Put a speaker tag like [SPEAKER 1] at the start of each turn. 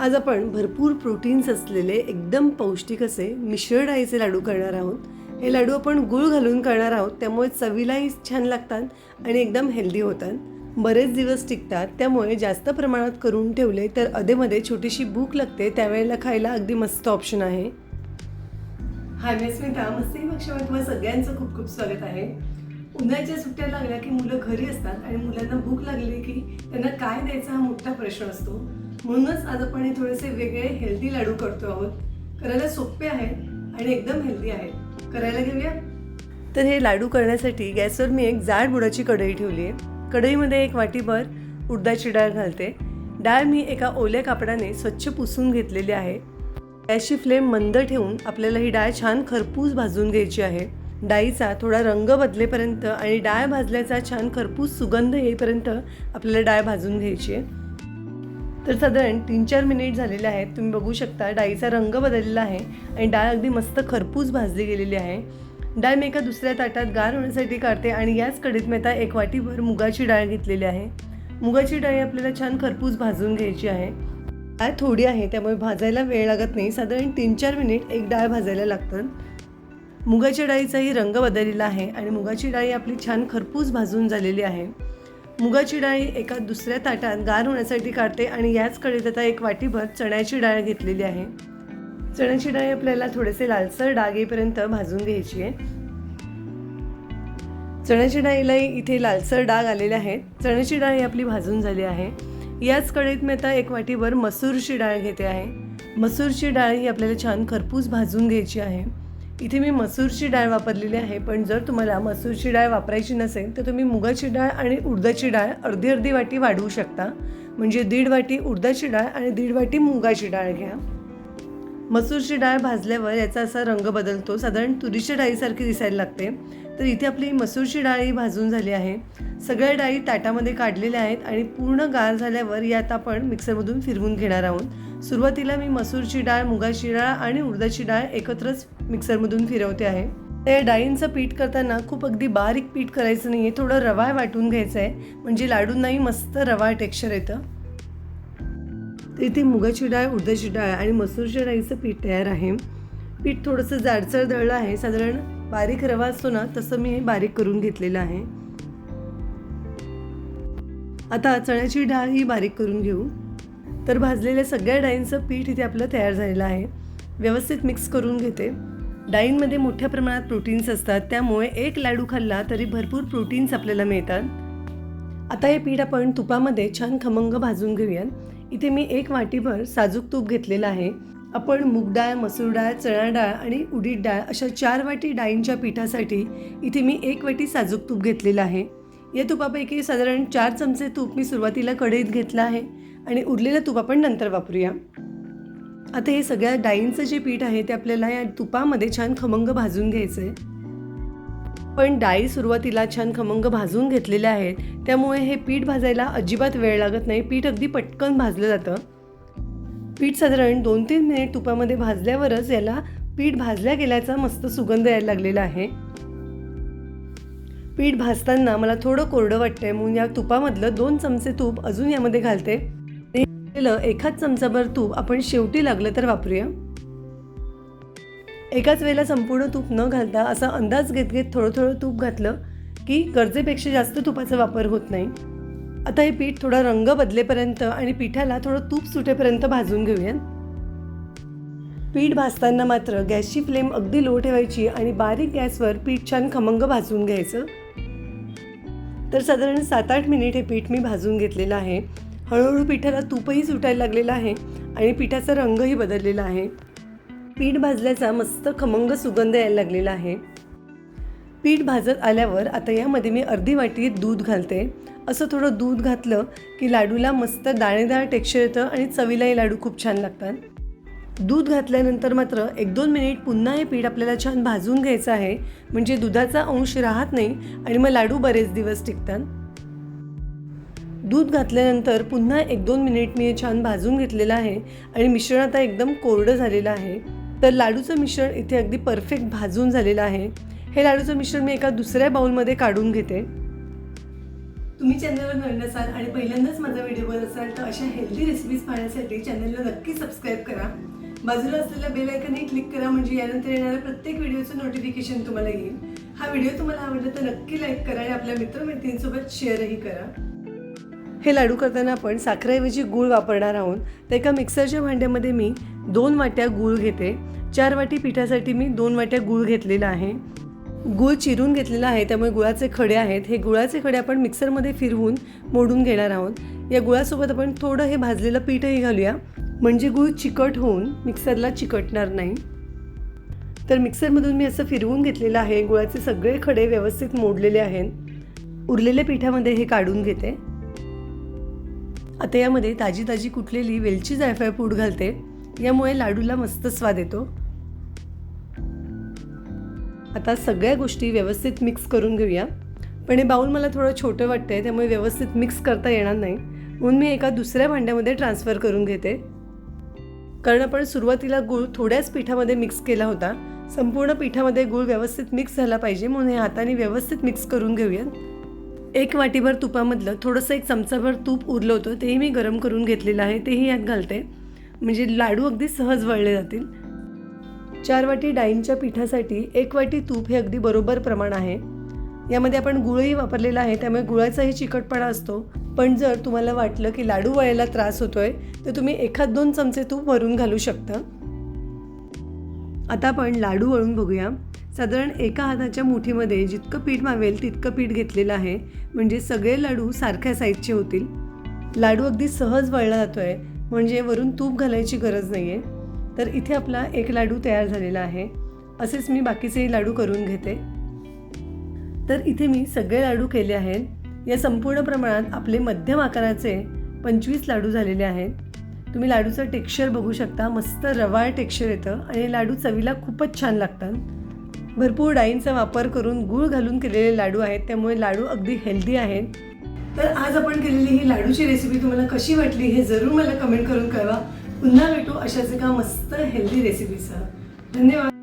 [SPEAKER 1] आज आपण भरपूर प्रोटीन्स असलेले एकदम पौष्टिक असे मिश्र डाळीचे लाडू करणार आहोत. हे लाडू आपण गुळ घालून करणार आहोत त्यामुळे चवीलाही छान लागतात आणि एकदम हेल्दी होतात. बरेच दिवस टिकतात त्यामुळे जास्त प्रमाणात करून ठेवले तर अधेमध्ये छोटीशी भूक लागते त्यावेळेला खायला अगदी मस्त ऑप्शन आहे. हाय मी स्मिता मस्ती पक्षामध्ये तुम्हाला सगळ्यांचं खूप खूप स्वागत आहे. उन्हाळ्याच्या सुट्ट्या लागल्या की मुलं घरी असतात आणि मुलांना भूक लागली की त्यांना काय द्यायचा हा मोठा प्रश्न असतो. म्हणूनच आज आपण हे थोडेसे वेगळे हेल्दी लाडू करतो आहोत. करायला सोपे आहेत आणि एकदम हेल्दी आहेत. करायला घेऊया? तर हे लाडू करण्यासाठी गॅसवर मी एक जाड बुडाची कढई ठेवली आहे. कढईमध्ये एक वाटीभर उडदाची डाळ घालते. डाळ मी एका ओल्या कापडाने स्वच्छ पुसून घेतलेली आहे. गॅसची फ्लेम मंद ठेवून आपल्याला ही डाळ छान खरपूस भाजून घ्यायची आहे. डाळीचा थोडा रंग बदलेपर्यंत आणि डाळ भाजल्याचा छान खरपूस सुगंध येईपर्यंत आपल्याला डाळ भाजून घ्यायची आहे. तर साधारण तीन चार मिनिट झालेले आहेत. तुम्ही बघू शकता डाळीचा रंग बदललेला आहे आणि डाळ अगदी मस्त खरपूस भाजली गेलेली आहे. डाळ मी एका दुसऱ्या ताटात गार होण्यासाठी काढते आणि याच कढीत मी आता एक वाटीभर मुगाची डाळ घेतलेली आहे. मुगाची डाळ आपल्याला छान खरपूस भाजून घ्यायची आहे. डाळ थोडी आहे त्यामुळे भाजायला वेळ लागत नाही. साधारण तीन चार मिनिट एक डाळ भाजायला लागतात मुगाच्या डाळीचाही रंग बदललेला आहे आणि मुगाची डाळी आपली छान खरपूस भाजून झालेली आहे. मुगाची डाळी एका दुसऱ्या ताटात गार होण्यासाठी काढते आणि याच कडेत आता एक वाटीभर चण्याची डाळ घेतलेली आहे. चण्याची डाळी आपल्याला थोडेसे लालसर डाग येईपर्यंत भाजून घ्यायची आहे. चण्याची डाळीलाही इथे लालसर डाग आलेले आहेत. चण्याची डाळ ही आपली भाजून झाली आहे. याच कडेत मी आता एक वाटीभर मसूरची डाळ घेते आहे. मसूरची डाळ ही आपल्याला छान खरपूस भाजून घ्यायची आहे. इथे मी मसूरची डाळ वापरलेली आहे पण जर तुम्हाला मसूरची डाळ वापरायची नसेल तर तुम्ही मुगाची डाळ आणि उडदाची डाळ अर्धी अर्धी वाटी वाढवू शकता. म्हणजे दीड वाटी उडदाची डाळ आणि दीड वाटी मुगाची डाळ घ्या. मसूरची डाळ भाजल्यावर याचा असा रंग बदलतो. साधारण तुरीच्या डाळीसारखी दिसायला लागते. तर इथे आपली मसूरची डाळी भाजून झाली आहे. सगळ्या डाळी ताटामध्ये काढलेल्या आहेत आणि पूर्ण गार झाल्यावर यात आपण मिक्सरमधून फिरवून घेणार आहोत. सुरुवातीला मी मसूरची डाळ मुगाची डाळ आणि उडदाची डाळ एकत्रच मिक्सरमधून फिरवते आहे. त्या डाळींचं पीठ करताना खूप अगदी बारीक पीठ करायचं नाही आहे थोडं रवा वाटून घ्यायचं आहे म्हणजे लाडूंनाही मस्त रवा टेक्स्चर येतं. तर इथे मुगाची डाळ उडदाची डाळ आणि मसूरच्या डाळीचं पीठ तयार आहे. पीठ थोडंसं जाडसर दळलं आहे. साधारण बारीक रवा असतो ना तसं मी हे बारीक करून घेतलेलं आहे. आता चण्याची डाळ ही बारीक करून घेऊ. तर भाजलेल्या सगळ्या डाळींचं पीठ इथे आपलं तयार झालेलं आहे. व्यवस्थित मिक्स करून घेते. डाळींमध्ये मोठ्या प्रमाणात प्रोटीन्स असतात. त्यामुळे एक लाडू खाल्ला तरी भरपूर प्रोटीन्स आपल्याला मिळतात. आता हे पीठ आपण तुपामध्ये छान खमंग भाजून घेऊयात. इथे मी एक वाटीभर साजूक तूप घेतलेलं आहे. आपण मूग डाळ मसूर डाळ चणा डाळ आणि उडीद डाळ अशा चार वाटी डाळींच्या पिठासाठी इथे मी एक वाटी साजूक तूप घेतलेलं आहे. या तुपापैकी साधारण चार चमचे तूप मी सुरुवातीला कढईत घेतलं आहे. आणि उरलेलं तूप आपण नंतर वापरूया. आता हे सगळ्या डाळींचं जे पीठ आहे ते आपल्याला या तुपामध्ये छान खमंग भाजून घ्यायचं आहे पण डाळी सुरुवातीला छान खमंग भाजून घेतलेल्या आहेत त्यामुळे हे पीठ भाजायला अजिबात वेळ लागत नाही. पीठ अगदी पटकन भाजलं जातं. पीठ साधारण दोन तीन मिनिट तुपामध्ये भाजल्यावरच याला पीठ भाजल्या गेल्याचा मस्त सुगंध यायला लागलेला आहे. पीठ भाजताना मला थोडं कोरडं वाटतंय म्हणून या तुपामधलं दोन चमचे तूप अजून यामध्ये घालते. एखाद चमचाभर तूप आपण शेवटी लागलं तर वापरूया. एकाच वेळेला संपूर्ण तूप न घालता असा अंदाज घेत घेत थोडं थोडं तूप घातलं की गरजेपेक्षा जास्त तुपाचा वापर होत नाही. आता हे पीठ थोडा रंग बदलेपर्यंत आणि पिठाला थोडं तूप सुटेपर्यंत भाजून घेऊयात पीठ भाजताना मात्र गॅसची फ्लेम अगदी लो ठेवायची आणि बारीक गॅसवर पीठ छान खमंग भाजून घ्यायचं. तर साधारण सात आठ मिनिट हे पीठ मी भाजून घेतलेलं आहे. हळूहळू पिठाला तूपही सुटायला लागलेलं आहे आणि पिठाचा रंगही बदललेला आहे. पीठ भाजल्याचा मस्त खमंग सुगंध यायला लागलेला आहे. पीठ भाजत आल्यावर आता यामध्ये मी अर्धी वाटी दूध घालते. असं थोडं दूध घातलं की लाडूला मस्त दाणेदार टेक्स्चर येतं आणि चवीलाही लाडू खूप छान लागतात. दूध घातल्यानंतर मात्र एक दोन मिनिट पुन्हा हे पीठ आपल्याला छान भाजून घ्यायचं आहे. म्हणजे दुधाचा अंश राहत नाही आणि मग लाडू बरेच दिवस टिकतात. दूध घातल्यानंतर पुन्हा एक दोन मिनिट मी हे छान भाजून घेतलेलं आहे आणि मिश्रण आता एकदम कोरडं झालेलं आहे. तर लाडूचं मिश्रण इथे अगदी परफेक्ट भाजून झालेलं आहे. हे लाडूचं मिश्रण मी एका दुसऱ्या बाउलमध्ये काढून घेते. तुम्ही चॅनलवर नवीन असाल आणि पहिल्यांदाच माझा व्हिडिओ बघत असाल तर अशा हेल्दी रेसिपीज पाहण्यासाठी चॅनलला नक्की सबस्क्राईब करा. बाजूला असलेल्या बेल आयकनही क्लिक करा म्हणजे यानंतर येणाऱ्या प्रत्येक व्हिडिओचं नोटिफिकेशन तुम्हाला येईल. हा व्हिडिओ तुम्हाला आवडला तर नक्की लाईक करा आणि आपल्या मित्रमैत्रिणींसोबत शेअरही करा. हे लाडू करताना आपण साखरेऐवजी गूळ वापरणार आहोत. तर एका मिक्सरच्या भांड्यामध्ये मी दोन वाट्या गूळ घेते. चार वाटी पिठासाठी मी दोन वाट्या गूळ घेतलेला आहे. गूळ चिरून घेतलेला आहे त्यामुळे गुळाचे खडे आहेत. हे गुळाचे खडे आपण मिक्सरमध्ये फिरवून मोडून घेणार आहोत. या गुळासोबत आपण थोडं हे भाजलेलं पीठही घालूया. म्हणजे गूळ चिकट होऊन मिक्सरला चिकटणार नाही. तर मिक्सरमधून मी असं फिरवून घेतलेलं आहे. गुळाचे सगळे खडे व्यवस्थित मोडलेले आहेत. उरलेल्या पिठामध्ये हे काढून घेते. आता यामध्ये ताजी ताजी कुठलेली वेलची जायफळ पूड घालते यामुळे लाडूला मस्त स्वाद येतो. आता सगळ्या गोष्टी व्यवस्थित मिक्स करून घेऊया. पण हे बाऊल मला थोडं छोटं वाटतं आहे त्यामुळे व्यवस्थित मिक्स करता येणार नाही. म्हणून मी एका दुसऱ्या भांड्यामध्ये ट्रान्सफर करून घेते. कारण आपण सुरुवातीला गूळ थोड्याच पिठामध्ये मिक्स केला होता. संपूर्ण पिठामध्ये गूळ व्यवस्थित मिक्स झाला पाहिजे म्हणून हे हाताने व्यवस्थित मिक्स करून घेऊयात. एक वाटीभर तुपामधलं थोडंसं एक चमचाभर तूप उरलं होतं तेही मी गरम करून घेतलेलं आहे तेही यात घालते. म्हणजे लाडू अगदी सहज वळले जातील. चार वाटी डाळींच्या पिठासाठी एक वाटी तूप हे अगदी बरोबर प्रमाण आहे. यामध्ये आपण गुळही वापरलेला आहे त्यामुळे गुळाचाही चिकटपणा असतो. पण जर तुम्हाला वाटलं की लाडू वळायला त्रास होतोय तर तुम्ही एखाद दोन चमचे तूप वरून घालू शकता. आता आपण लाडू वळून बघूया. साधारण एका हाताच्या मुठीमध्ये जितकं पीठ मावेल तितकं पीठ घेतलेलं आहे. म्हणजे सगळे लाडू सारख्या साईजचे होतील. लाडू अगदी सहज वळला जातो आहे म्हणजे वरून तूप घालायची गरज नाही आहे तर इथे आपला एक लाडू तयार झालेला आहे. असेच मी बाकीचेही लाडू करून घेते. तर इथे मी सगळे लाडू केले आहेत. या संपूर्ण प्रमाणात आपले मध्यम आकाराचे पंचवीस लाडू झालेले आहेत. तुम्ही लाडूचं टेक्स्चर बघू शकता. मस्त रवाळ टेक्स्चर येतं. आणि लाडू चवीला खूपच छान लागतात. भरपूर डाळींचा वापर करून गूळ घालून केलेले लाडू आहेत. त्यामुळे लाडू अगदी हेल्दी आहेत. तर आज आपण केलेली ही लाडूची रेसिपी तुम्हाला कशी वाटली हे जरूर मला कमेंट करून कळवा. पुन्हा भेटू अशाच एका मस्त हेल्दी रेसिपीसह धन्यवाद.